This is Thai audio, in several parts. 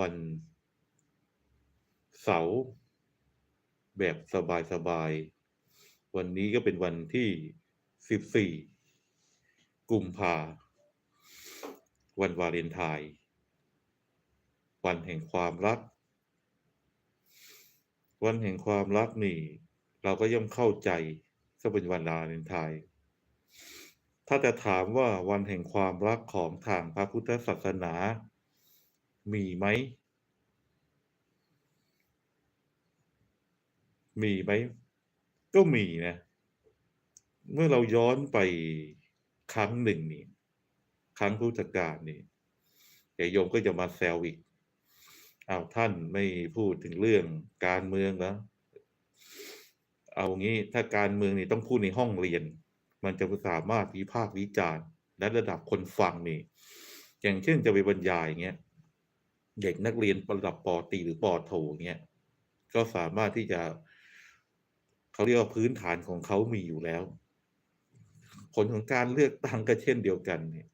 วันเสาร์แบบสบายๆ วันนี้ก็เป็นวันที่14กุมภาวันวาเลนไทน์วันแห่งความรัก วันแห่งความรักนี่ เราก็ย่อมเข้าใจก็เป็นวันวาเลนไทน์ถ้าจะถามว่าวันแห่งความรักของทางพระพุทธศาสนา มีไหม มีไหม ก็มีนะ เมื่อเราย้อนไปครั้งหนึ่งนี่ ครั้งพุทธกาลนี่แต่โยมก็จะมาแซวอีกอ้าวท่านไม่พูดถึงเรื่องการเมืองแล้วเอางี้ถ้าการเมืองนี่ต้องพูดในห้องเรียน มันจะสามารถวิพากษ์วิจารณ์และระดับคนฟังนี่ อย่างเช่นจะไปบรรยายอย่างเงี้ย เด็กนักเรียนระดับปอต.ีหรือปอโทเงี้ยก็สามารถที่จะเขาเรียกว่าพื้นฐานของเขามีอยู่แล้ว ผลของการเลือกตั้งก็เช่นเดียวกันเนี่ย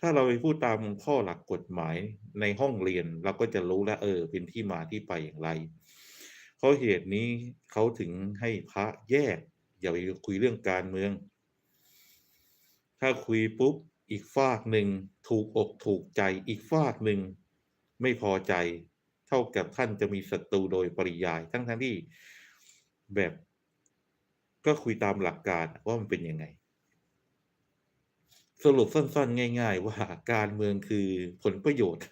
ถ้าเราไปพูดตามข้อหลักกฎหมายในห้องเรียนเราก็จะรู้แล้วเออ เป็นที่มาที่ไปอย่างไรเพราะเหตุนี้เขาถึงให้พระแยก อย่าไปคุยเรื่องการเมือง ถ้าคุยปุ๊บอีกฝากหนึ่งถูกอกถูกใจอีกฝากหนึ่ง ไม่พอใจ เท่ากับท่านจะมีศัตรูโดยปริยาย ทั้งทั้งที่แบบก็คุยตามหลักการว่ามันเป็นยังไง สรุปสั้น ๆ ง่าย ๆ ว่าการเมืองคือผลประโยชน์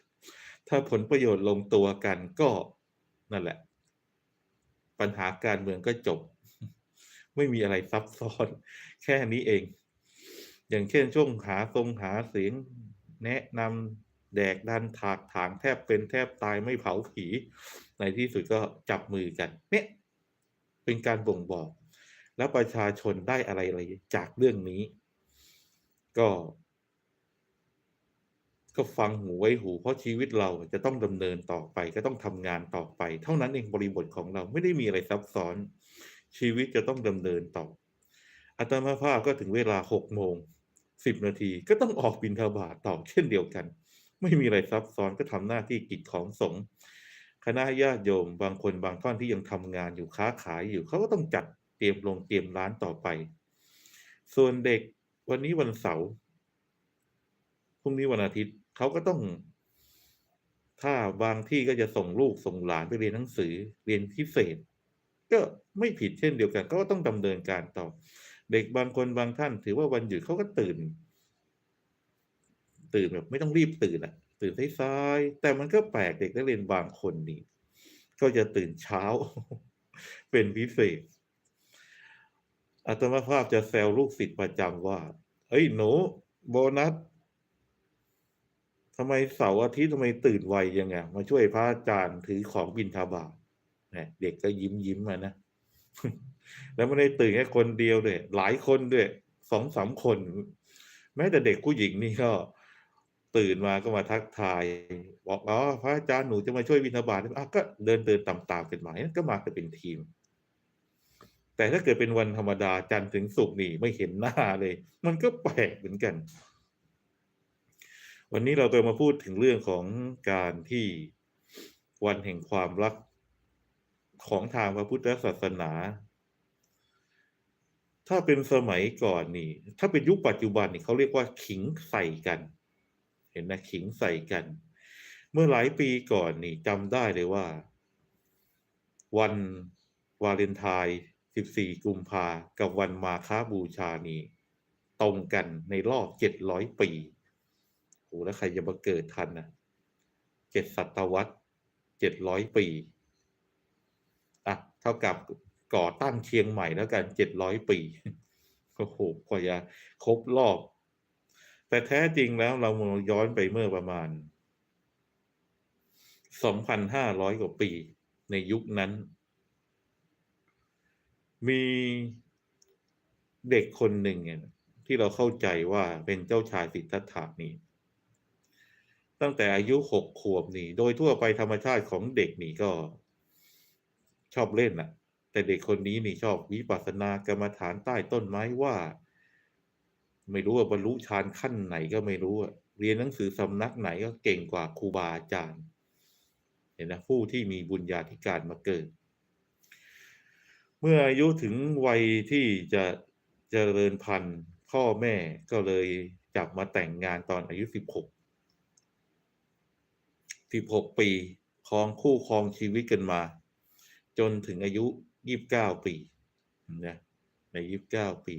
ถ้าผลประโยชน์ลงตัวกันก็นั่นแหละ ปัญหาการเมืองก็จบ ไม่มีอะไรซับซ้อน แค่นี้เอง อย่างเช่นช่วงหาทรงหาเสียงแนะนำ แดกดันถากถางแทบเป็นแทบตายไม่เผาผี ในที่สุดก็จับมือกันเนี่ยเป็นการบ่งบอก แล้วประชาชนได้อะไรอะไรจากเรื่องนี้ ก็ ก็ฟังหูไว้หู เพราะชีวิตเราจะต้องดำเนินต่อไป ก็ต้องทำงานต่อไป เท่านั้นเองบริบทของเราไม่ได้มีอะไรซับซ้อน ชีวิตจะต้องดำเนินต่ออาตมาภาพก็ถึงเวลาหกโมงสิบนาทีก็ต้องออกบิณฑบาตต่อเช่นเดียวกัน ไม่มีอะไรซับซ้อนก็ทำหน้าที่กิจของสงฆ์คณะญาติโยมบางคนบางท่านที่ยังทำงานอยู่ค้าขายอยู่เขาก็ต้องจัดเตรียมลงเตรียมร้านต่อไป ส่วนเด็กวันนี้วันเสาร์พรุ่งนี้วันอาทิตย์เขาก็ต้อง ถ้าบางที่ก็จะส่งลูกส่งหลานไปเรียนหนังสือเรียนพิเศษ ก็ไม่ผิดเช่นเดียวกัน ก็ต้องดำเนินการต่อ เด็กบางคนบางท่าน ถือว่าวันหยุดเขาก็ตื่น ตื่นแบบไม่ต้องรีบตื่นอะตื่นสายๆแต่มันก็แปลกเด็กนักเรียนบางคนนี่ ก็จะตื่นเช้า เป็นพิเศษอาตมาภาพจะแซวลูกศิษย์ประจำว่าเฮ้ยหนูโบนัสทำไมเสาร์อาทิตย์ทำไมตื่นไวยังไงมาช่วยพระอาจารย์ถือของบินทบาทเนี่ยเด็กก็ยิ้มยิ้มมานะ แล้วไม่ได้ตื่นแค่คนเดียวด้วยหลายคนด้วยสองสามคน แม้แต่เด็กผู้หญิงนี่ก็ ตื่นมาก็มาทักทาย บอกอ๋อพระอาจารย์หนูจะมาช่วยบิณฑบาตอะก็เดินเดินตามๆกันมาก็มากันเป็นทีม แต่ถ้าเกิดเป็นวันธรรมดาจันทร์ถึงศุกร์นี่ไม่เห็นหน้าเลย มันก็แปลกเหมือนกัน วันนี้เราจะมาพูดถึงเรื่องของการที่วันแห่งความรักของทางพระพุทธศาสนา ถ้าเป็นสมัยก่อนนี่ ถ้าเป็นยุคปัจจุบันนี่เขาเรียกว่าขิงใส่กัน เห็นนะขิงใส่กัน เมื่อหลายปีก่อนนี่จำได้เลยว่า วันวาเลนไทน์14 กุมภากับวันมาค้าบูชานี่ตรงกันในรอบ 700 ปีโอ้แล้วใครจะมาเกิดทันนะเจ็ดศตวรรษ700 ปี อะ เท่ากับก่อตั้งเชียงใหม่แล้วกัน 700 ปีโอ้โหกว่าจะครบรอบ แต่แท้จริงแล้วเราย้อนไปเมื่อประมาณ 2,500 กว่าปีในยุคนั้น มีเด็กคนหนึ่งเนี่ยที่เราเข้าใจว่าเป็นเจ้าชายสิทธัตถะนี่ตั้งแต่อายุหกขวบนี่ โดยทั่วไปธรรมชาติของเด็กนี่ก็ชอบเล่นน่ะ แต่เด็กคนนี้นี่ชอบวิปัสสนากรรมฐานใต้ต้นไม้ว่า ไม่รู้ว่าบรรลุฌานขั้นไหนก็ไม่รู้เรียนหนังสือสำนักไหนก็เก่งกว่าครูบาอาจารย์เห็นนะผู้ที่มีบุญญาธิการมาเกิด เมื่ออายุถึงวัยที่จะเจริญพันธุ์พ่อแม่ก็เลยจับมาแต่งงานตอนอายุสิบหกสิบหกปีครองคู่ครองชีวิตกันมา จนถึงอายุยี่บเก้าปีนะในยี่บเก้าปี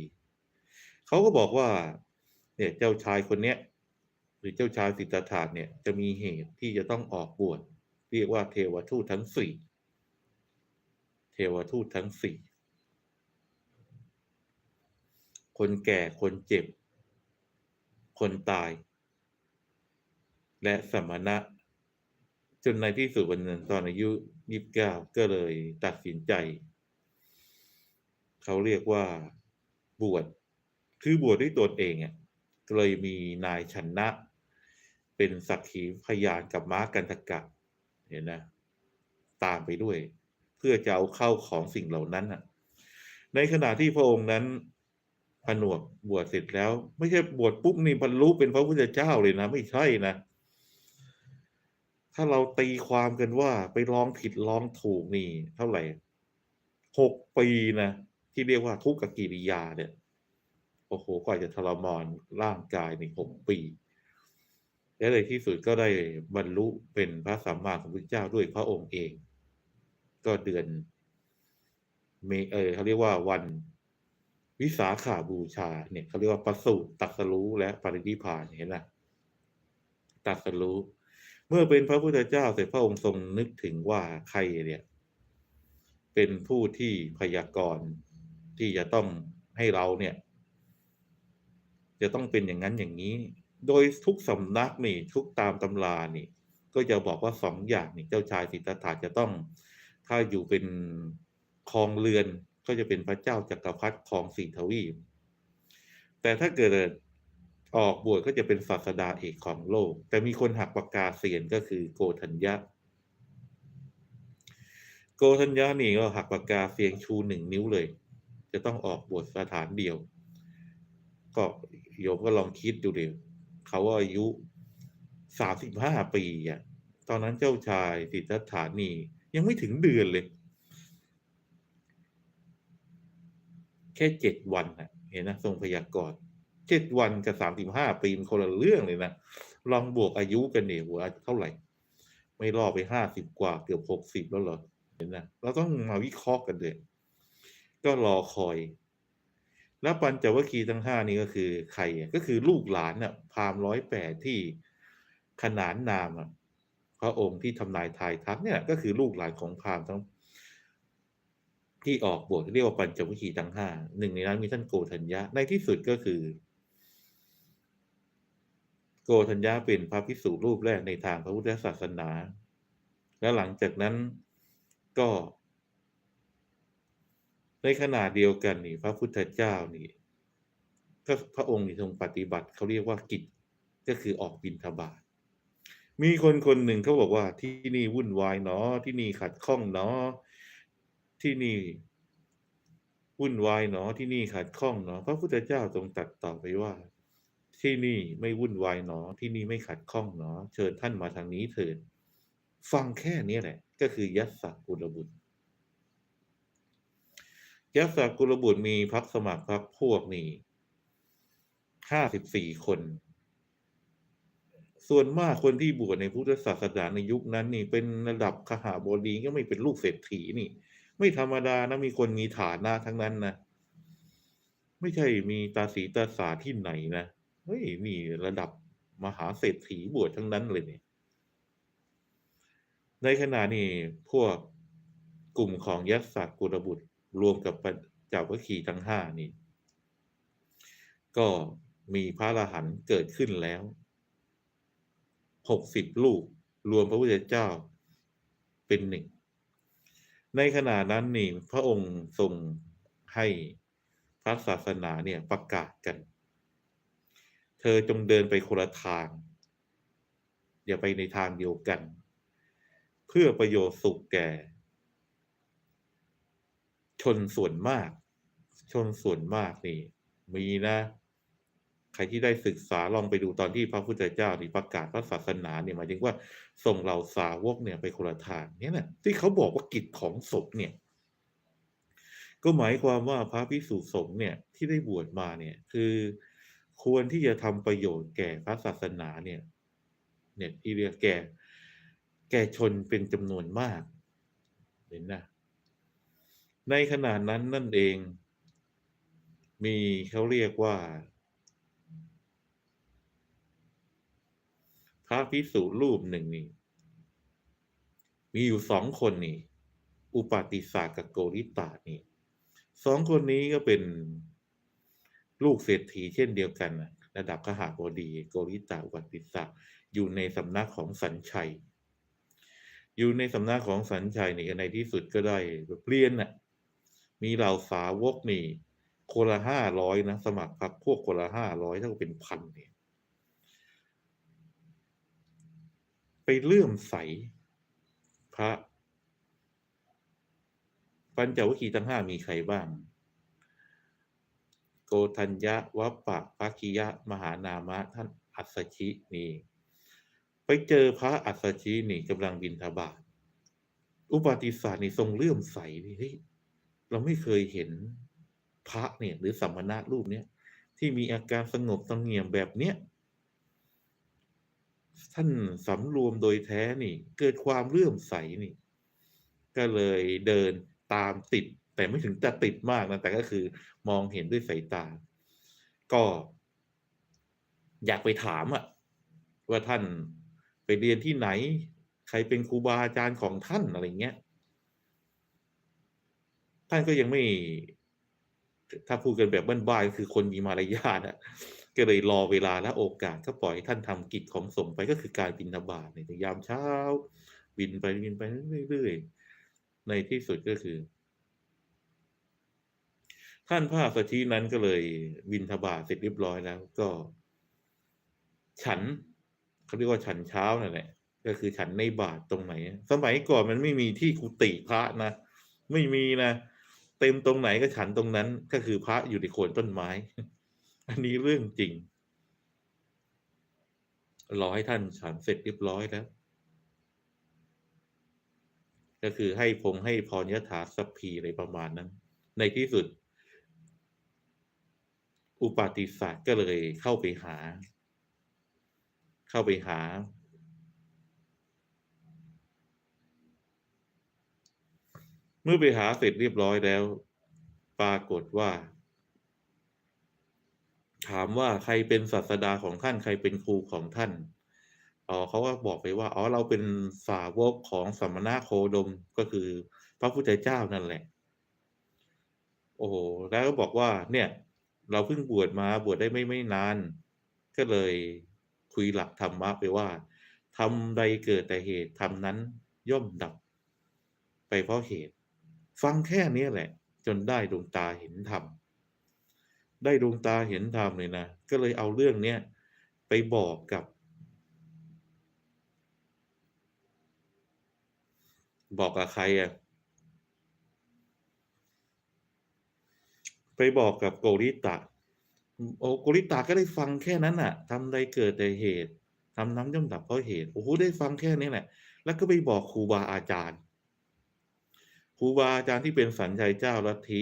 เขาก็บอกว่า เนี่ยเจ้าชายคนเนี้ยหรือเจ้าชายสิทธัตถะเนี่ยจะมีเหตุที่จะต้องออกบวชเรียกว่าเทวทูตทั้งสี่เทวทูตทั้งสี่คนแก่คนเจ็บ คนตาย และสมณะ จนในที่สุดวันนึงตอนอายุยี่สิบเก้าก็เลยตัดสินใจ เขาเรียกว่าบวช คือบวชด้วยตนเองอะเลยมีนายชนะ เป็นสักขีพยานกับม้ากันตกะเห็นนะตามไปด้วย เพื่อจะเอาเข้าของสิ่งเหล่านั้นอะ ในขณะที่พระองค์นั้นผนวกบวชเสร็จแล้ว ไม่ใช่บวชปุ๊บนี่บรรลุเป็นพระพุทธเจ้าเลยนะ ไม่ใช่นะ ถ้าเราตีความกันว่าไปลองผิดลองถูกนี่ เท่าไหร่หกปีนะ ที่เรียกว่าทุกขกิริยาเนี่ย โอ้โหกว่าจะทรมานร่างกายในหกปี และในที่สุดก็ได้บรรลุเป็นพระสัมมาสัมพุทธเจ้าด้วยพระองค์เอง ก็เดือนเมเออเขาเรียกว่าวันวิสาขาบูชาเนี่ยเขาเรียกว่าประสูติตัสรู้และปรินิพานเห็นไหมตัสรู้เมื่อเป็นพระพุทธเจ้าเสร็จพระองค์ทรงนึกถึงว่าใครเนี่ย เป็นผู้ที่พยากรณ์ที่จะต้องให้เราเนี่ย จะต้องเป็นอย่างนั้นอย่างนี้ โดยทุกสำนักนี่ทุกตามตำรานี่ ก็จะบอกว่าสองอย่างนี่เจ้าชายสิทธัตถะจะต้อง ถ้าอยู่เป็นครองเรือนก็จะเป็นพระเจ้าจักรพรรดิครองสี่ทวีปแต่ถ้าเกิดออกบวชก็จะเป็นศาสดาเอกของโลก แต่มีคนหักปากกาเสียนก็คือโกธัญญะ โกธัญญะนี่ก็หักปากกาเสียงชูหนึ่งนิ้วเลย จะต้องออกบวชสถานเดียว ก็ โยมก็ลองคิดดูเดียวเขาอายุสามสิบห้าปีอะ ตอนนั้นเจ้าชายสิทธัตถานี ยังไม่ถึงเดือนเลย แค่เจ็ดวันนะเห็นนะทรงพยากรณ์เจ็ดวันกับสามสิบห้าปีมันคนละเรื่องเลยนะ ลองบวกอายุกันเนี่ยว่าเท่าไหร่ ไม่รอไปห้าสิบกว่าเกือบหกสิบแล้วเหรอ เห็นนะเราต้องมาวิเคราะห์กันเลยก็รอคอย แล้วปัญจวัคคีย์ทั้งห้านี้ก็คือใครก็คือลูกหลานน่ะพามร้อยแปดที่ขนานนามพระองค์ที่ทำนายทายทักเนี่ยก็คือลูกหลานของพามทั้ง ที่ออกบวชเรียกว่าปัญจวัคคีย์ทั้งห้าหนึ่งในนั้นมีท่านโกธัญญะในที่สุดก็คือ โกธัญญะเป็นพระภิกษุรูปแรกในทางพระพุทธศาสนา และหลังจากนั้นก็ ในขณะเดียวกันนี่พระพุทธเจ้านี่ก็พระองค์นี่ทรงปฏิบัติเขาเรียกว่ากิจก็คือออกบิณฑบาตมีคนคนหนึ่งเขาบอกว่าที่นี่วุ่นวายเนาะที่นี่ขัดข้องเนาะที่นี่วุ่นวายเนาะที่นี่ขัดข้องเนาะพระพุทธเจ้าทรงตรัสตอไปว่า ที่นี่ไม่วุ่นวายเนาะที่นี่ไม่ขัดข้องเนาะเชิญท่านมาทางนี้เถิดฟังแค่นี้แหละ ก็คือยัสสกุลบุตร ยัสสกุลบุตรมีพักสมัครพักพวกนี่ห้าสิบสี่คน ส่วนมากคนที่บวชในพุทธศาสนาในยุคนั้นนี่ เป็นระดับขหาบดีก็ไม่เป็นลูกเศรษฐีนี่ ไม่ธรรมดานะมีคนมีฐานะทั้งนั้นนะไม่ใช่มีตาสีตาสาที่ไหนนะเฮ้ยมีระดับมหาเศรษฐีบวชทั้งนั้นเลยเนี่ยในขณะนี้พวกกลุ่มของยัสสกุลบุตร รวมกับเจ้าวัคคีย์ทั้งห้านี่ ก็มีพระอรหันต์เกิดขึ้นแล้วหกสิบลูก รวมพระพุทธเจ้าเป็นหนึ่ง ในขณะนั้นนี่พระองค์ทรงให้พระศาสนาเนี่ยประกาศกัน เธอจงเดินไปคนละทาง อย่าไปในทางเดียวกัน เพื่อประโยชน์สุขแก่ ชนส่วนมาก ชนส่วนมากนี่ มีนะ ใครที่ได้ศึกษาลองไปดูตอนที่พระพุทธเจ้านี่ประกาศพระศาสนาเนี่ยหมายถึงว่าส่งเหล่าสาวกเนี่ยไปคนละทางเนี่ยนะที่เขาบอกว่ากิจของสงฆ์เนี่ย ก็หมายความว่าพระพิสุสงฆ์เนี่ยที่ได้บวชมาเนี่ย คือควรที่จะทำประโยชน์แก่พระศาสนาเนี่ย เนี่ยที่เรียกแก่ แก่ชนเป็นจำนวนมาก เห็นนะ ในขณะนั้นนั่นเอง มีเขาเรียกว่า พระพิสุรูปหนึ่งนี่ มีอยู่สองคนนี่ อุปาติสากับโกริตานี่สองคนนี้ก็เป็นลูกเศรษฐีเช่นเดียวกันนะระดับขหาบดีโกริตาอุปาติสาอยู่ในสำนักของสัญชัย อยู่ในสำนักของสัญชัยนี่ในที่สุดก็ได้เรียนน่ะ มีเหล่าสาวกนี่คนละห้าร้อยนะสมัครพรรคพวกคนละห้าร้อยเท่ากับเป็นพันเนี่ยไปเลื่อมใสพระปัญจวัคคีย์ทั้งห้ามีใครบ้าง โกธัญญะวัปปะภคิยะ มหานามะ ท่านอัสสชินี่ ไปเจอพระอัสสชินี่กำลังบินทบาทอุปาติสานี่ทรงเลื่อมใสนี่เฮ้ย เราไม่เคยเห็นพระเนี่ย หรือสัมมณะรูปเนี้ยที่มีอาการสงบสงเงียมแบบเนี้ยท่านสำรวมโดยแท้นี่ เกิดความเลื่อมใสนี่ ก็เลยเดินตามติด แต่ไม่ถึงจะติดมากนะ แต่ก็คือมองเห็นด้วยสายตา ก็ อยากไปถามอะว่าท่านไปเรียนที่ไหน ใครเป็นครูบาอาจารย์ของท่านอะไรเงี้ย ท่านก็ยังไม่ ถ้าพูดกันแบบบ้านๆคือคนมีมารยาทอะก็เลยรอเวลาและโอกาสก็ปล่อยให้ท่านทำกิจของสงฆ์ไปก็คือการบินบาตในยามเช้า บินไปบินไปเรื่อยๆในที่สุดก็คือ ท่านพระสัชชีนั้นก็เลยบินทบาทเสร็จเรียบร้อยแล้ว ก็ ฉันเขาเรียกว่าฉันเช้านั่นแหละก็คือฉันในบาทตรงไหน สมัยก่อนมันไม่มีที่กุฏิพระนะ ไม่มีนะ เต็มตรงไหนก็ฉันตรงนั้นก็คือพระอยู่ในโคนต้นไม้ อันนี้เรื่องจริง รอให้ท่านฉันเสร็จเรียบร้อยแล้ว ก็คือให้พงให้พรยถาสัพพีอะไรประมาณนั้น ในที่สุด อุปาติสาก็เลยเข้าไปหา เข้าไปหา มื่อไปหาเสร็จเรียบร้อยแล้ว ปรากฏว่า ถามว่าใครเป็นศาสดาของท่านใครเป็นครูของท่านอ๋อเขาก็บอกไปว่าอ๋อเราเป็นสาวกของสมณะโคดมก็คือ พระพุทธเจ้านั่นแหละ โอ้โหแล้วก็บอกว่า เนี่ย เราเพิ่งบวชมาบวชได้ไม่ไม่นาน ก็เลยคุยหลักธรรมะไปว่าทำใดเกิดแต่เหตุทำนั้นย่อมดับ ไปเพราะเหตุ ฟังแค่นี้แหละ จนได้ดวงตาเห็นธรรมได้ดวงตาเห็นธรรมเลยนะ ก็เลยเอาเรื่องเนี้ยไปบอกกับ บอกกับใครอะไปบอกกับโกริตะ โอโกริตะก็ได้ฟังแค่นั้นน่ะทำใดเกิดแต่เหตุทำน้ำย่อมดับเพราะเหตุ โอ้โหได้ฟังแค่นี้แหละ แล้วก็ไปบอกครูบาอาจารย์ ครูบาอาจารย์ที่เป็นสัญชัยเจ้าลัทธิ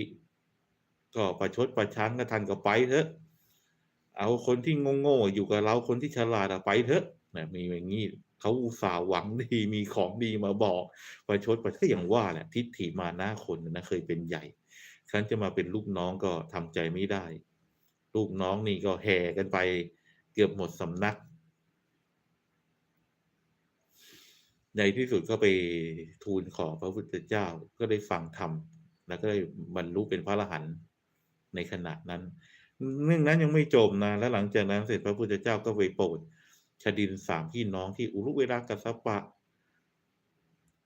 ก็ประชดประชันก็ทันก็ไปเถอะ เอาคนที่โง่ๆอยู่กับเราคนที่ฉลาดอะไปเถอะนะมีอย่างนี้เขาอุตส่าห์หวังดีมีของดีมาบอกประชดประชันก็อย่างว่าแหละทิฏฐิมาหนะคนนะเคยเป็นใหญ่ฉันจะมาเป็นลูกน้องก็ทำใจไม่ได้ ลูกน้องนี่ก็แห่กันไปเกือบหมดสำนัก ในที่สุดก็ไปทูลขอพระพุทธเจ้าก็ได้ฟังธรรม แล้วก็ได้บรรลุเป็นพระอรหันต์ในขณะนั้นเรื่องนั้นยังไม่จบนะ แล้วหลังจากนั้นเสร็จพระพุทธเจ้าก็ไปโปรดชดินสามพี่น้องที่อุรุเวลากัสสปะ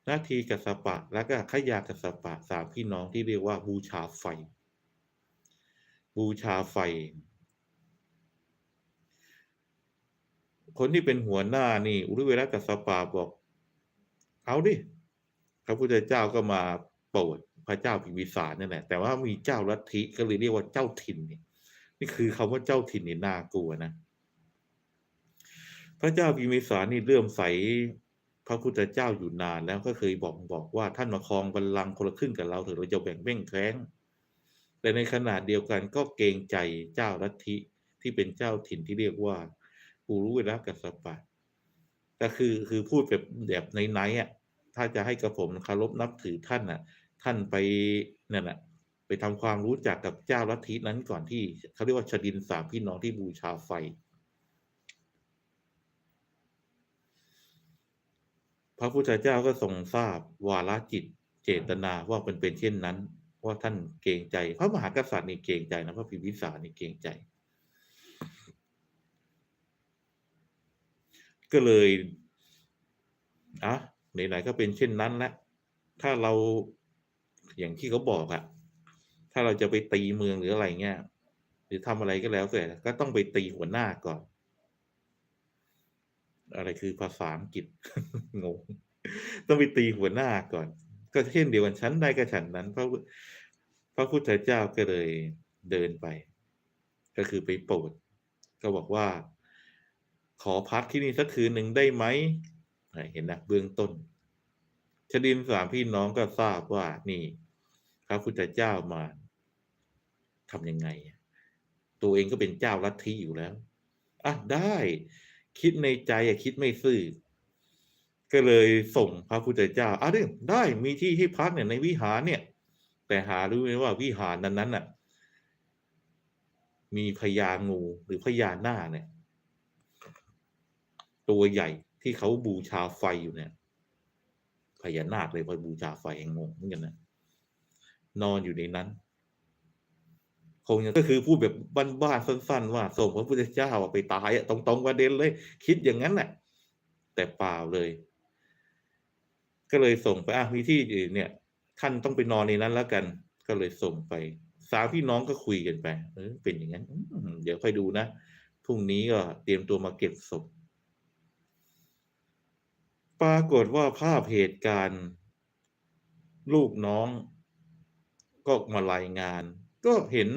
นาทีกัสสปะ และก็ขยากัสสปะสามพี่น้องที่เรียกว่าบูชาไฟ บูชาไฟ คนที่เป็นหัวหน้านี่ อุรุเวลากัสปะบอก เอาดิพระพุทธเจ้าก็มาโปรดพระเจ้าพิมพิสารนั่นแหละแต่ว่ามีเจ้าลัทธิก็เลยเรียกว่าเจ้าถิ่นนี่นี่คือคำว่าเจ้าถิ่นนี่น่ากลัวนะ พระเจ้าพิมพิสารนี่เลื่อมใสพระพุทธเจ้าอยู่นานแล้วก็เคยบอกบอกว่าท่านมาครองบัลลังก์คนละครึ่งกับเราเถอะเราจะแบ่งแบ่งแคว้งแต่ในขณะเดียวกันก็เกรงใจเจ้าลัทธิที่เป็นเจ้าถิ่นที่เรียกว่าปูรุเวลากัสปะก็คือคือพูดแบบแบบในไนๆอะ ถ้าจะให้กระผมเคารพนับถือท่านน่ะ ท่านไปนั่นน่ะ ไปทำความรู้จักกับเจ้าลัทธินั้นก่อนที่เขาเรียกว่าชดินสามพี่น้องที่บูชาไฟ พระพุทธเจ้าก็ทรงทราบวาลจิตเจตนาว่าเป็นเป็นเช่นนั้นว่าท่านเกรงใจ พระมหากษัตริย์นี่เกรงใจนะพระพิมพิสารนี่เกรงใจ ก็เลยอะ ไหนๆก็เป็นเช่นนั้นแล้วถ้าเราอย่างที่เขาบอกอะถ้าเราจะไปตีเมืองหรืออะไรเงี้ยหรือทำอะไรก็แล้วแต่ก็ต้องไปตีหัวหน้าก่อน อะไรคือภาษาอังกฤษงงต้องไปตีหัวหน้าก่อน ก็เช่นเดียวกันชั้นใดก็ฉันนั้น พระพระพุทธเจ้าก็เลยเดินไป ก็คือไปโปรด ก็บอกว่า ขอพักที่นี่สักคืนหนึ่งได้ไหม เห็นนะเบื้องต้นชดินสามพี่น้องก็ทราบว่านี่พระพุทธเจ้ามาทำยังไง ตัวเองก็เป็นเจ้าลัทธิอยู่แล้วอะได้ คิดในใจอะคิดไม่ซื่อก็เลยส่งพระพุทธเจ้าอะเรื่องได้มีที่ให้พักเนี่ยในวิหารเนี่ย แต่หารู้ไหมว่าวิหารนั้นนั้นน่ะ มีพญางูหรือพญานาเนี่ย ตัวใหญ่ ที่เขาบูชาไฟอยู่เนี่ยพญานาคเลยพอบูชาไฟงงเหมือนกันนะนอนอยู่ในนั้น คงจะก็คือพูดแบบบ้านๆสั้น ๆ ว่าส่งพระพุทธเจ้าไปตายตรงๆประเด็นเลย คิดอย่างนั้นแหละแต่เปล่าเลย ก็เลยส่งไปอะมีที่อื่นเนี่ย ท่านต้องไปนอนในนั้นแล้วกัน ก็เลยส่งไป สามพี่น้องก็คุยกันไปเออเป็นอย่างนั้นเดี๋ยวค่อยดูนะพรุ่งนี้ก็เตรียมตัวมาเก็บศพ ปรากฏว่าภาพเหตุการณ์ ลูกน้อง ก็มารายงาน ก็เห็น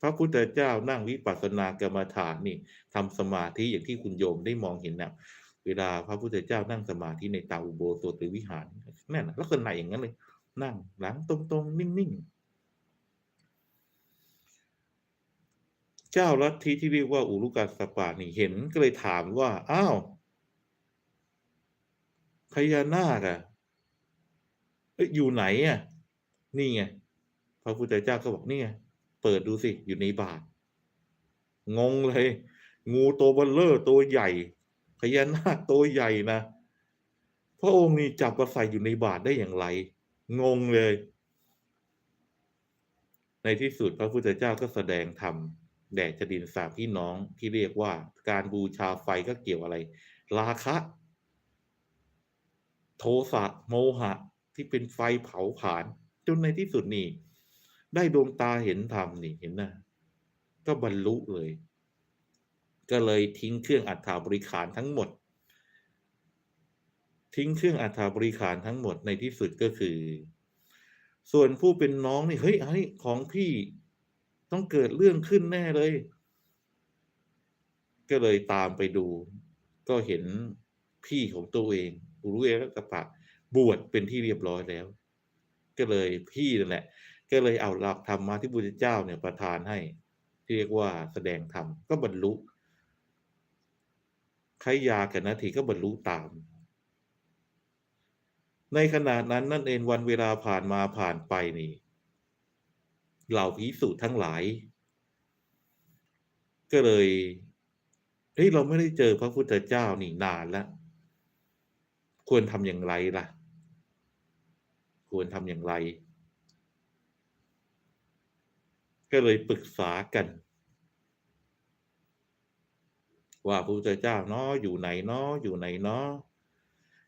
พระพุทธเจ้านั่งวิปัสสนากรรมฐานนี่ทำสมาธิอย่างที่คุณโยมได้มองเห็นนะเวลาพระพุทธเจ้านั่งสมาธิในตาอุโบสถหรือวิหารนั่นน่ะลักษณะอย่างนั้นเลย นั่งหลังตรงๆ นิ่งๆ เจ้าลัทธิที่เรียกว่าอุรุกัสปะนี่เห็นก็เลยถามว่า อ้าว พญานาคอะอยอยู่ไหนอะนี่ไงพระพุทธเจ้าก็บอกนี่ไงเปิดดูสิอยู่ในบาทงงเลย งูตัวเบลเลอร์ตัวใหญ่พญานาคตัวใหญ่นะพระองค์นี่จับมาใส่อยู่ในบาทได้อย่างไร งงเลย ในที่สุดพระพุทธเจ้าก็แสดงธรรมแด่จดินสามพี่น้องที่เรียกว่าการบูชาไฟก็เกี่ยวอะไร ราคะ โทสะโมหะที่เป็นไฟเผาผลาญจนในที่สุดนี่ ได้ดวงตาเห็นธรรมนี่เห็นนะก็บรรลุเลย ก็เลยทิ้งเครื่องอัฐาบริขารทั้งหมด ทิ้งเครื่องอัฐาบริขารทั้งหมดในที่สุดก็คือ ส่วนผู้เป็นน้องนี่เฮ้ยไอ้ของพี่ต้องเกิดเรื่องขึ้นแน่เลย ก็เลยตามไปดู ก็เห็นพี่ของตัวเอง อุรุเอกัปะ บวชเป็นที่เรียบร้อยแล้ว ก็เลยพี่นั่นแหละ ก็เลยเอาหลักธรรมมาที่พระพุทธเจ้าเนี่ยประทานให้ที่เรียกว่าแสดงธรรมก็บรรลุใครยากันนาทีก็บรรลุตาม ในขณะนั้นนั่นเองวันเวลาผ่านมาผ่านไปนี่เหล่าภิกษุทั้งหลาย ก็เลยเฮ้ยเราไม่ได้เจอพระพุทธเจ้านี่นานแล้ว ควรทำอย่างไรล่ะ ควรทำอย่างไร ก็เลยปรึกษากัน ว่าพระพุทธเจ้าเนาะอยู่ไหนเนาะอยู่ไหนเนาะ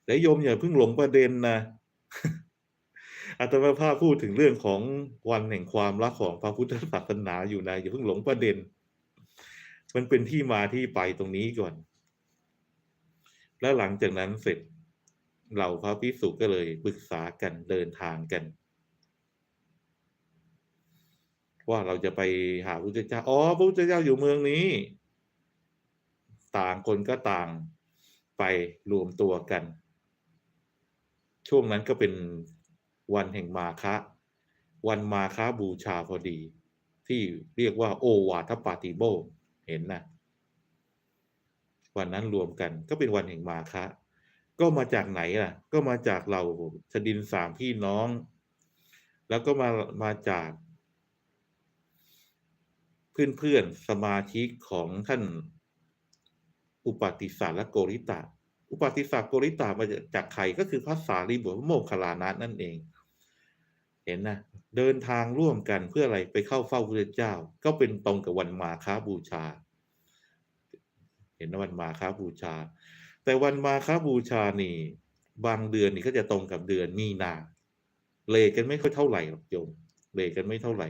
แล้วโยมอย่าเพิ่งหลงประเด็นนะอาตมาภาพพูดถึงเรื่องของวันแห่งความรักของพระพุทธศาสนาอยู่นะอย่าเพิ่งหลงประเด็น มันเป็นที่มาที่ไปตรงนี้ก่อน แล้วหลังจากนั้นเสร็จ เหล่าพระภิกษุก็เลยปรึกษากันเดินทางกัน ว่าเราจะไปหาพระพุทธเจ้าอ๋อพระพุทธเจ้าอยู่เมืองนี้ ต่างคนก็ต่างไปรวมตัวกัน ช่วงนั้นก็เป็นวันแห่งมาคะ วันมาคะบูชาพอดี ที่เรียกว่า โอวาทปาติโมเห็นนะวันนั้นรวมกันก็เป็นวันแห่งมาคะ ก็มาจากไหนล่ะ ก็มาจากเราชดินสามพี่น้อง แล้วก็มามาจาก เพื่อนๆสมาชิกของท่าน อุปติสสะและโกริตะ อุปติสสะโกริตะมาจากใครก็คือพระสารีบุตรพระโมคคัลลานะนั่นเอง เห็นนะเดินทางร่วมกันเพื่ออะไรไปเข้าเฝ้าพระเจ้า ก็เป็นตรงกับวันมาค้าบูชา เห็นวันมาค้าบูชา แต่วันมาค้าบูชานี่ บางเดือนนี่ก็จะตรงกับเดือนมีนาเลทกันไม่ค่อยเท่าไหร่หรอกโยมเลทกันไม่เท่าไหร่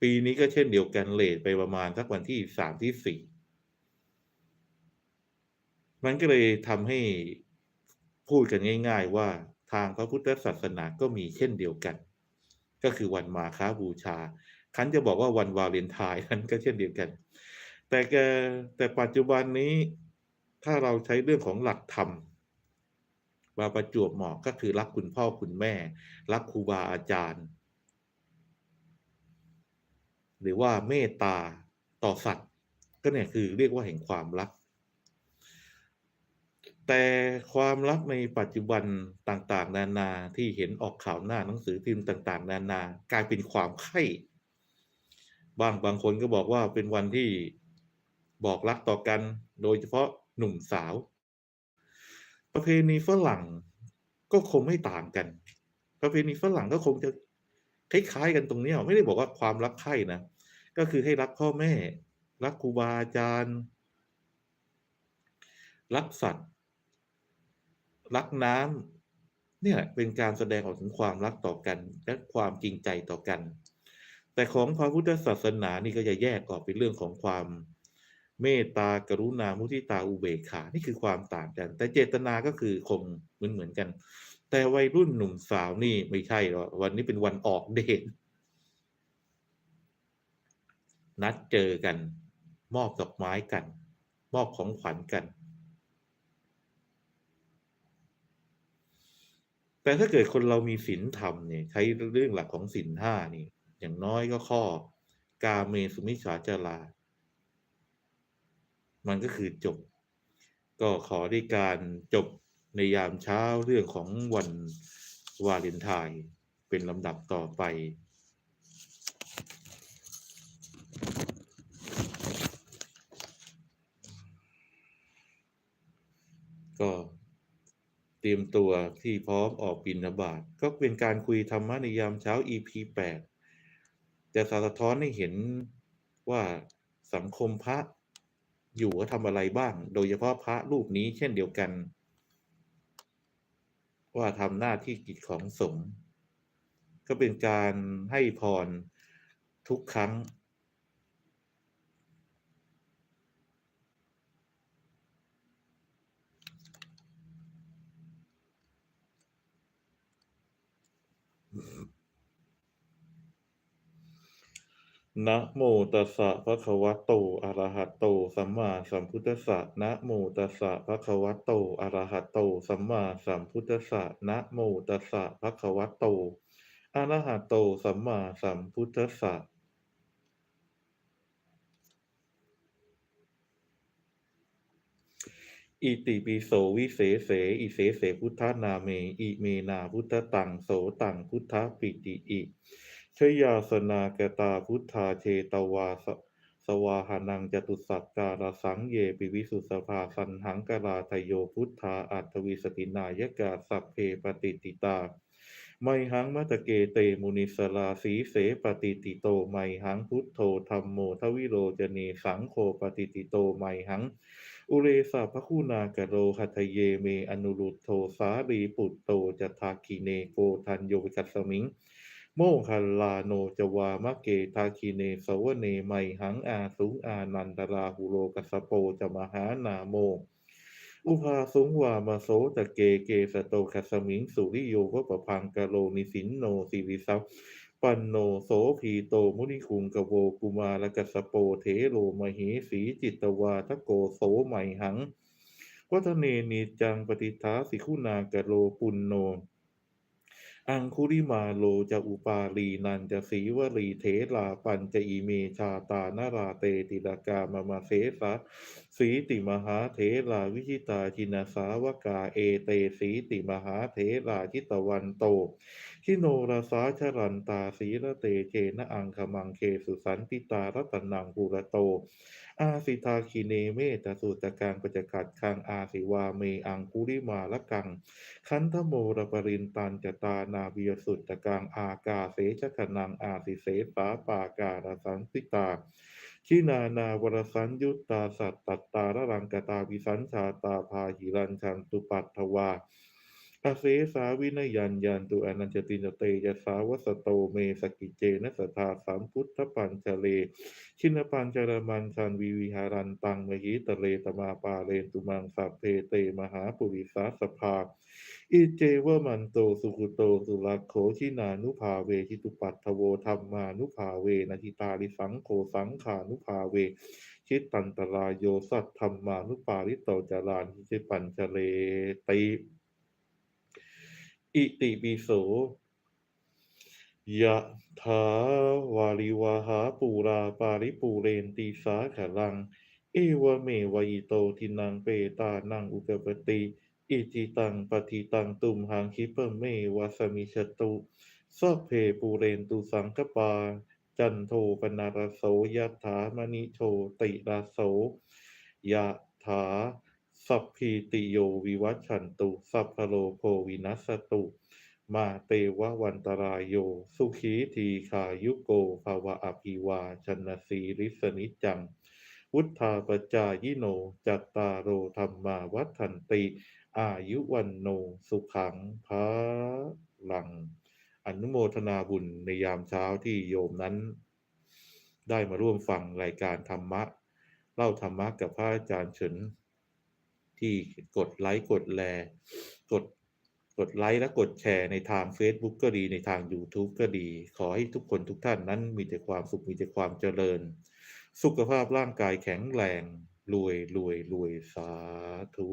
ปีนี้ก็เช่นเดียวกันเลทไปประมาณสักวันที่สามที่สี่มันก็เลยทำให้พูดกันง่าย ๆ ว่าทางพระพุทธศาสนาก็มีเช่นเดียวกัน ก็คือวันมาค้าบูชา คันจะบอกว่าวันวาเลนไทน์นั้นก็เช่นเดียวกัน แต่แต่ปัจจุบันนี้ ถ้าเราใช้เรื่องของหลักธรรมมาประจวบเหมาะก็คือรักคุณพ่อคุณแม่ รักครูบาอาจารย์ หรือว่าเมตตาต่อสัตว์ ก็เนี่ยคือเรียกว่าแห่งความรัก แต่ความรักในปัจจุบันต่างๆ นานาที่เห็นออกข่าวหน้าหนังสือพิมพ์ต่าง ๆ นานากลายเป็นความใคร่บางบางคนก็บอกว่าเป็นวันที่บอกรักต่อกัน โดยเฉพาะ หนุ่มสาว ประเพณีฝรั่งก็คงไม่ต่างกัน ประเพณีฝรั่งก็คงจะคล้ายๆกันตรงเนี้ยไม่ได้บอกว่าความรักใคร่นะก็คือให้รักพ่อแม่ รักครูบาอาจารย์ รักสัตว์ รักน้ำเนี่ยเป็นการแสดงออกถึงความรักต่อกัน และความจริงใจต่อกัน แต่ของพระพุทธศาสนานี่ก็จะแยกออกเป็นเรื่องของความ เมตตากรุณามุทิตาอุเบกขา นี่คือความต่างกัน แต่เจตนาก็คือคงเหมือนเหมือนกัน แต่วัยรุ่นหนุ่มสาวนี่ไม่ใช่หรอกวันนี้เป็นวันออกเดทนัดเจอกัน มอบดอกไม้กัน มอบของขวัญกัน แต่ถ้าเกิดคนเรามีศีลธรรมเนี่ยใช้เรื่องหลักของศีลห้านี่ อย่างน้อยก็ข้อกาเมสุมิชฌาจารา มันก็คือจบ ก็ขอได้การจบในยามเช้าเรื่องของวันวาเลนไทน์เป็นลำดับต่อไป ก็เตรียมตัวที่พร้อมออกบิณฑบาตก็เป็นการคุยธรรมะในยามเช้า EP 8จะสะท้อนให้เห็นว่าสังคมพระ อยู่ว่าทำอะไรบ้าง โดยเฉพาะพระรูปนี้เช่นเดียวกัน ว่าทำหน้าที่กิจของสงฆ์ก็เป็นการให้พรทุกครั้ง นะโมตัสสะภะคะวะโต อะระหะโต สัมมาสัมพุทธัสสะนะโมตัสสะภะคะวะโต อะระหะโต สัมมาสัมพุทธัสสะนะโมตัสสะภะคะวะโต อะระหะโต สัมมาสัมพุทธัสสะอิติปิโสวิเศษเส อิเสเสพุทธนาเม อิเมนาพุทธตังโสตังพุทธปิติอิ ชยาสนากตาพุทธาเชตวาสสวาหานังจตุสักการสังเยปิวิสุสภาสันหังกราทโยพุทธาอัตวิสตินายกาสัพเพปฏิติตาไมหังมัตเกเตมุนิสลาสีเสปฏิติโตไมหังพุทโธธรรมโมทวิโรจเนสังโฆปฏิติโตไมหัง อุเรสาพระคุณากโรหัตเยเมอนุรุตโทสารีปุตโตจทาคีเนโกทันโยวิกัสสมิง โมคัลลาโนจวามะเกทาคีเนสวเนไมหังอาสุงอานันตราหุโรกัสโปจะมหานาโม อุภาสุงวามาโสตะเกเกสโตคัสมิงสุริโยวะปะพังกะโลนิสินโนสิริสัพปันโนโสพีโตมุนิคุงกโวกุมารกัสโปเทโลมเหสีจิตตวาทโกโสไมหังวัฒเนนีจังปฏิทาสิคุณากะโลปุนโน อังคุริมาโลจะอุปาลีนันจะสีวรีเทลาปัญจะอีเมชาตานาราเตติลากามามาเสสะสีติมหาเถราวิชิตาชินาสาวกาเอเตสีติมหาเถราชิตวันโตชิโนราสาชรันตาสีระเตเชนะอังคมังเคสุสันติตารัตนังปุระโต อาสิทาคิเนเมตสุตการปัจจกัดคังอาสิวาเมอังคุริมาละกัง คันธโมระปรินตันจตานาวิยสุตตะกังอากาเสชะขนังอาสิเสสาปาการสันติตาชินานาวรสัญยุตตาสัตตตตาระรังกตาวิสัญชาตาพาหิรันชันตุปัตถวา อาเสสาวินยันยันตุอนันจตินเตยสาวสโตเมสกิเจนะสทาสัมพุทธปัญชเล ชินปัญจรมันชันวิวิหารันตังมหิตเลตมาปาเลนตุมังสัพเพเตมหาปุริสาสภา อิเจวมันโตสุขุโตสุลักโขชินานุภาเวทิตุปัตถโวธรรมานุภาเวนาทิตาลิสังโฆสังขานุภาเวชิตตันตรายโยสัตธรรมานุปาริโตจารานหิเจปัญชเลติ อิติปิโสยะถาวาริวาหาปูราปาริปูเรนตีสาขลัง เอวเมวายโตทินังเปตานังอุกปติอิจิตังปฏิตังตุมหังคิปเมวาสมิชตุสัพเพปูเรนตุสังกปา จันโทปนารโสยะถามณิโชติราโสยะถา สัพพีติโยวิวัชชันตุ สัพพะโลโควินัสตุ มาเตวะวันตรายโย สุขีทีขายุโกภาวะอภิวาชนสีริสนิจจัง วุธาปจายิโน จัตตารโอธรรมาวัฏันติ อายุวันโน สุขังพาลัง อนุโมทนาบุญในยามเช้าที่โยมนั้น ได้มาร่วมฟังรายการธรรมะ เล่าธรรมะกับพระอาจารย์เฉิน ที่กดไลค์กดแลกดกดไลค์และกดแชร์ในทาง Facebook ก็ดีในทาง YouTube ก็ดี ขอให้ทุกคนทุกท่านนั้นมีแต่ความสุขมีแต่ความเจริญ สุขภาพร่างกายแข็งแรงรวยรวยรวยสาธุ